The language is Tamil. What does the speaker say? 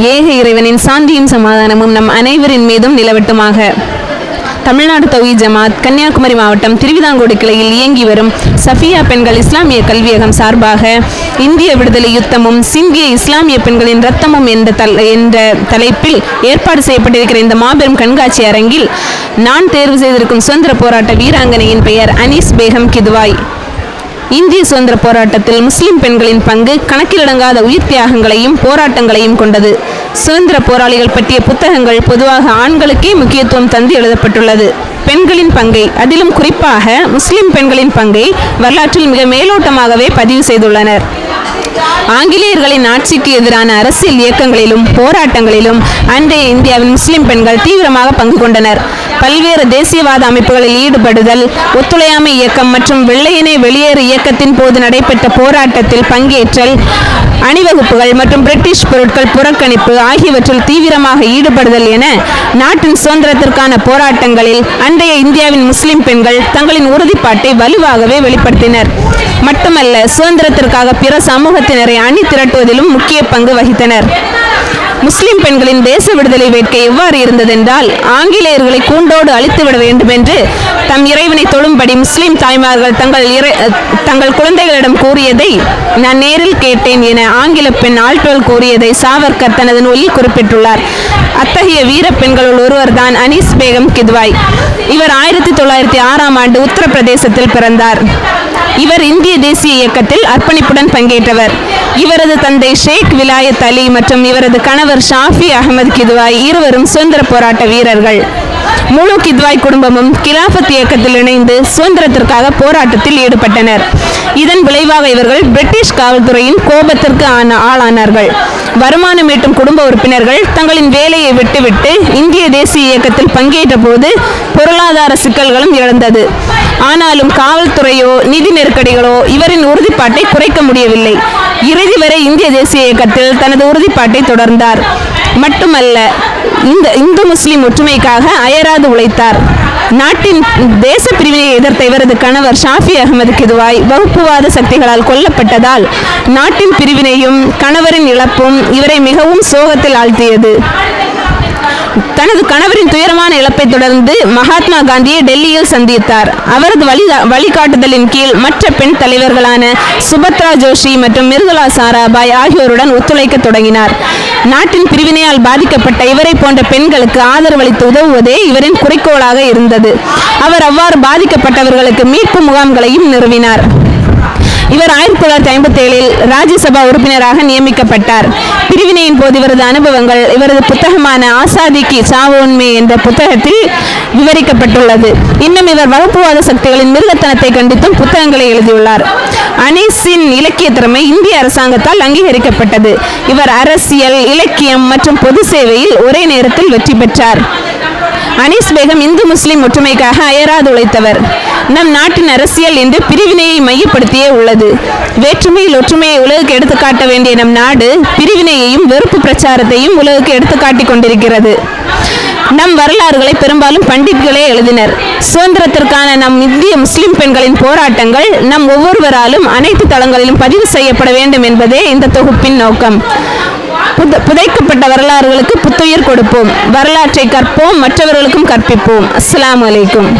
ஏக இறைவனின் சாந்தியும் சமாதானமும் நம் அனைவரின் மீதும் நிலவட்டுமாக. தமிழ்நாடு தௌஹி ஜமாத் கன்னியாகுமரி மாவட்டம் திருவிதாங்கோடு கிளையில் இயங்கி வரும் சஃபியா பெண்கள் இஸ்லாமிய கல்வியகம் சார்பாக இந்திய விடுதலை யுத்தமும் சிந்திய இஸ்லாமிய பெண்களின் ரத்தமும் என்ற தல் என்ற தலைப்பில் ஏற்பாடு செய்யப்பட்டிருக்கிற இந்த மாபெரும் கண்காட்சி அரங்கில் நான் தேர்வு செய்திருக்கும் சுதந்திர போராட்ட வீராங்கனையின் பெயர் அனீஸ் பேகம் கிதுவாய். இந்திய சுதந்திர போராட்டத்தில் முஸ்லிம் பெண்களின் பங்கு கணக்கிலடங்காத உயிர் தியாகங்களையும் போராட்டங்களையும் கொண்டது. சுதந்திர போராளிகள் பற்றிய புத்தகங்கள் பொதுவாக ஆண்களுக்கே முக்கியத்துவம் தந்து எழுதப்பட்டுள்ளது. பெண்களின் பங்கை அதிலும் குறிப்பாக முஸ்லிம் பெண்களின் பங்கை வரலாற்றில் மிக மேலோட்டமாகவே பதிவு செய்துள்ளனர். ஆங்கிலேயர்களின் ஆட்சிக்கு எதிரான அரசியல் இயக்கங்களிலும் போராட்டங்களிலும் அன்றைய இந்தியாவின் முஸ்லிம் பெண்கள் தீவிரமாக பங்கு கொண்டனர். பல்வேறு தேசியவாத அமைப்புகளில் ஈடுபடுதல் ஒத்துழையாமை இயக்கம் மற்றும் வெள்ளையனே வெளியேறு இயக்கத்தின் போது நடைபெற்ற போராட்டத்தில் பங்கேற்றல் அணிவகுப்புகள் மற்றும் பிரிட்டிஷ் பொருட்கள் புறக்கணிப்பு ஆகியவற்றில் தீவிரமாக ஈடுபடுதல் என நாட்டின் சுதந்திரத்திற்கான போராட்டங்களில் அன்றைய இந்தியாவின் முஸ்லிம் பெண்கள் தங்களின் உறுதிப்பாட்டை வலுவாகவே வெளிப்படுத்தினர். மட்டுமல்ல சுதந்திரத்திற்காக பிற சமூகத்தினரை அணி திரட்டுவதிலும் முக்கிய பங்கு வகித்தனர். முஸ்லிம் பெண்களின் தேச விடுதலை வேட்கை எவ்வாறு இருந்ததென்றால் ஆங்கிலேயர்களை கூண்டோடு அழித்துவிட வேண்டும் என்று தம் இறைவனை தொழும்படி முஸ்லிம் தாய்மார்கள் தங்கள் இறை தங்கள் குழந்தைகளிடம் கூறியதை நான் நேரில் கேட்டேன் என ஆங்கில பெண் ஆல்டோல் கூறியதை சாவர்கர் தனது நூலில் குறிப்பிட்டுள்ளார். அத்தகைய வீர பெண்களுள் ஒருவர்தான் அனீஸ் பேகம் கித்வாய். இவர் ஆயிரத்தி தொள்ளாயிரத்தி ஆறாம் ஆண்டு உத்தரப்பிரதேசத்தில் பிறந்தார். இவர் இந்திய தேசிய இயக்கத்தில் அர்ப்பணிப்புடன் பங்கேற்றவர். இவரது தந்தை ஷேக் விலாயத் அலி மற்றும் இவரது கணவர் ஷாஃபி அகமது கித்வாய் இருவரும் சுதந்திர போராட்ட வீரர்கள். முழு கித்வாய் குடும்பமும் கிலாஃபத் இயக்கத்தில் இணைந்து சுதந்திரத்திற்காக போராட்டத்தில் ஈடுபட்டனர். இதன் விளைவாக இவர்கள் பிரிட்டிஷ் காவல்துறையின் கோபத்திற்கு ஆன ஆளானார்கள். வருமானம் ஈட்டும் குடும்ப உறுப்பினர்கள் தங்களின் வேலையை விட்டுவிட்டு இந்திய தேசிய இயக்கத்தில் பங்கேற்ற போது பொருளாதார சிக்கல்களும் இழந்தது ஆனாலும் காவல்துறையோ நிதி நெருக்கடிகளோ இவரின் உறுதிப்பாட்டை குறைக்க முடியவில்லை. இறுதி வரை இந்திய தேசிய இயக்கத்தில் தனது உறுதிப்பாட்டை தொடர்ந்தார். மட்டுமல்ல இந்த இந்து முஸ்லிம் ஒற்றுமைக்காக அயராது உழைத்தார். நாட்டின் தேச பிரிவினை எதிர்த்த இவரது கணவர் ஷாஃபி அகமது கிதுவாய் வகுப்புவாத சக்திகளால் கொல்லப்பட்டதால் நாட்டின் பிரிவினையும் கணவரின் இழப்பும் இவரை மிகவும் சோகத்தில் ஆழ்த்தியது. தனது கணவரின் துயரமான இழப்பை தொடர்ந்து மகாத்மா காந்தியை டெல்லியில் சந்தித்தார். அவரது வழி வழிகாட்டுதலின் கீழ் மற்ற பெண் தலைவர்களான சுபத்ரா ஜோஷி மற்றும் மிருதுலா சாராபாய் ஆகியோருடன் ஒத்துழைக்க தொடங்கினார். நாட்டின் பிரிவினையால் பாதிக்கப்பட்ட இவரை போன்ற பெண்களுக்கு ஆதரவளித்து உதவுவதே இவரின் குறிக்கோளாக இருந்தது. அவர் அவ்வாறு பாதிக்கப்பட்டவர்களுக்கு மீட்பு முகாம்களையும் நிறுவினார். இவர் ஆயிரத்தி தொள்ளாயிரத்தி ஐம்பத்தி ஏழில் ராஜ்யசபா உறுப்பினராக நியமிக்கப்பட்டார். பிரிவினையின் போது இவரது அனுபவங்கள் இவரது புத்தகமான ஆசாதிக்கு சாவு உண்மை என்ற புத்தகத்தில் விவரிக்கப்பட்டுள்ளது. இன்னும் இவர் வகுப்புவாத சக்திகளின் மிருகத்தனத்தை கண்டித்தும் புத்தகங்களை எழுதியுள்ளார். அனீஸின் இலக்கிய திறமை இந்திய அரசாங்கத்தால் அங்கீகரிக்கப்பட்டது. இவர் அரசியல் இலக்கியம் மற்றும் பொது சேவையில் ஒரே நேரத்தில் வெற்றி பெற்றார். அனீஸ் பேகம் இந்து முஸ்லிம் ஒற்றுமைக்காக அயராது உழைத்தவர். நம் நாட்டின் அரசியல் இன்று பிரிவினையை மையப்படுத்தியே உள்ளது. வேற்றுமையில் ஒற்றுமையை உலகுக்கு எடுத்துக்காட்ட வேண்டிய நம் நாடு பிரிவினையையும் வெறுப்பு பிரச்சாரத்தையும் உலகுக்கு எடுத்துக்காட்டிக் கொண்டிருக்கிறது. நம் வரலாறுகளை பெரும்பாலும் பண்டிட்களே எழுதினர். சுதந்திரத்திற்கான நம் இந்திய முஸ்லிம் பெண்களின் போராட்டங்கள் நம் ஒவ்வொருவராலும் அனைத்து தளங்களிலும் பதிவு செய்யப்பட வேண்டும் என்பதே இந்த தொகுப்பின் நோக்கம். புத- புதைக்கப்பட்ட வரலாறுகளுக்கு புத்துயிர் கொடுப்போம். வரலாற்றை கற்போம் மற்றவர்களுக்கும் கற்பிப்போம். அஸ்லாம் அலைக்கும்.